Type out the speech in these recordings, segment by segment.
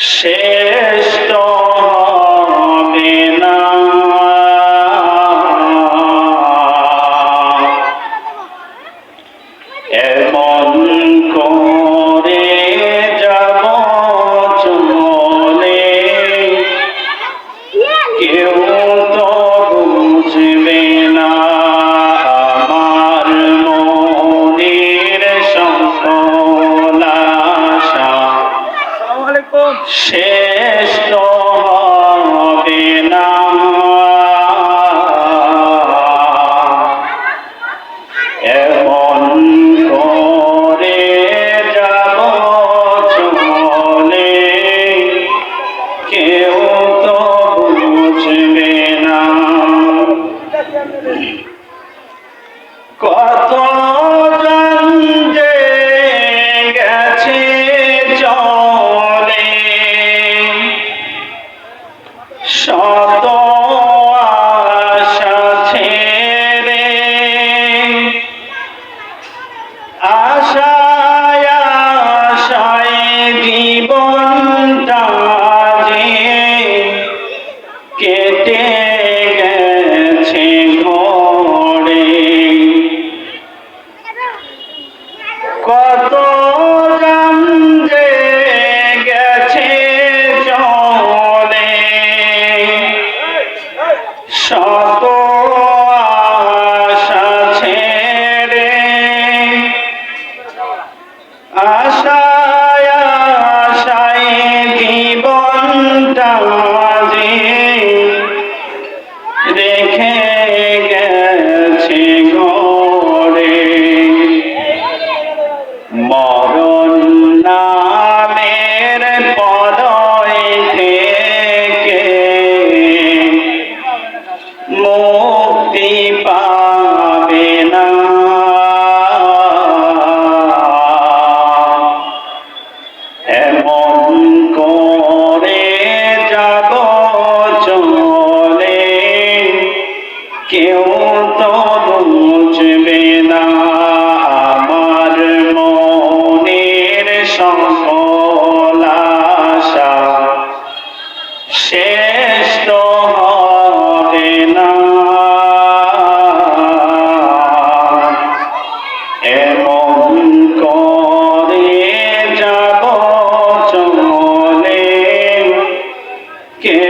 শেষ তো হবে না। যাব চলে। শেষ তো না। এমন করে যাব চলে কেউ তো বুঝবে না। আশা সকল আশা শেষ তো হবে না। এমন করে যাব চলে কে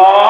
Allah